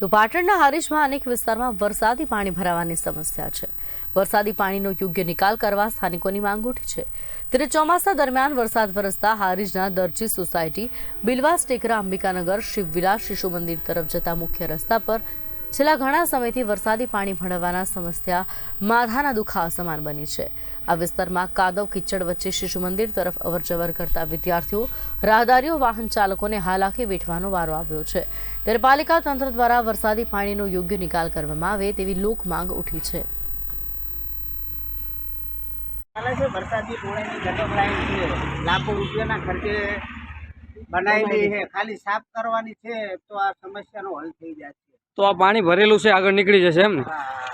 તો પાટણના હારીજમાં અનેક વિસ્તારમાં વરસાદી પાણી ભરાવાની સમસ્યા છે. વરસાદી પાણીનો યોગ્ય નિકાલ કરવા સ્થાનિકોની માંગ ઉઠી છે. ત્યારે ચોમાસા દરમિયાન વરસાદ વરસતા હારીજના દરજી સોસાયટી બિલવાસ ટેકરા અંબિકાનગર શિવવિલાસ શિશુ મંદિર તરફ જતા મુખ્ય રસ્તા પર છેલ્લા ઘણા સમયથી વરસાદી પાણી ભળવાના સમસ્યા માથાના દુખાવા સમાન બની છે. આ વિસ્તારમાં કાદવ કિચડ વચ્ચે શિશુ મંદિર તરફ અવરજવર કરતા વિદ્યાર્થીઓ, રાહદારીઓ, વાહન ચાલકોને હાલાકી વેઠવાનો વારો આવ્યો છે. ત્યારે પાલિકા તંત્ર દ્વારા વરસાદી પાણીનો યોગ્ય નિકાલ કરવામાં આવે તેવી લોક માંગ ઉઠી છે. ચાલે છે, ખાલી સાફ કરવાની છે, તો આ સમસ્યાનો હલ થઈ જાય છે. તો આ પાણી ભરેલું છે આગળ નીકળી જશે એમ ને.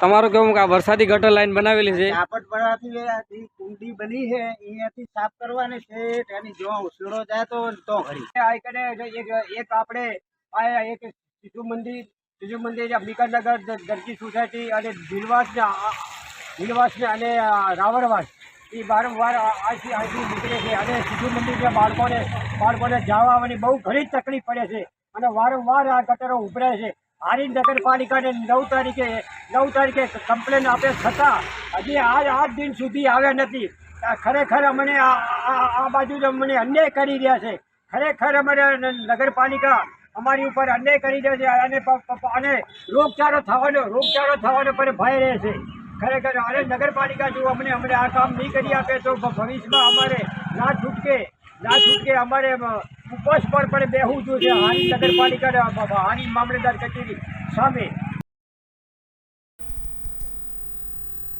તમારું કેવું કે આ વરસાદી ગટર લાઈન બનાવેલી છે? ઝાપટ પડવાથી કુંડી બની છે અહીંયાથી સાફ કરવાની છે તેની જો ઉછળો જાય તો તો ઘડી આ કને એક એક આપણે આ એક શિશુ મંદિર શિશુ મંદિર દ- દરજી સોસાયટી અને ભીલવાસ ને અને રાવણવાસ એ વારંવાર આથી આથી નીકળે છે. અને શિશુ મંદિર બાળકોને બાળકોને જવા આવવાની બહુ ઘણી તકલીફ પડે છે. અને વારંવાર આ ગટરો ઉભરાય છે. હારી નગરપાલિકાને નવ તારીખે નવ તારીખે કમ્પ્લેન આપે છતાં હજી આજ આઠ દિન સુધી આવ્યા નથી. ખરેખર અમને આ બાજુ જ અમને અન્યાય કરી રહ્યા છે. ખરેખર અમારે નગરપાલિકા અમારી ઉપર અન્યાય કરી રહ્યા છે. અને અને રોગચાળો થવાનો રોગચાળો થવાનો પણ ભય રહે છે. ખરેખર અને નગરપાલિકા જો અમને અમને આ કામ નહીં કરી આપે તો ભવિષ્યમાં અમારે ના છૂટકે ના છૂટકે અમારે ઉપવાસ પર પડે બેહવું જોઈએ. હાની નગરપાલિકા હાની મામલેદાર કચેરી સામે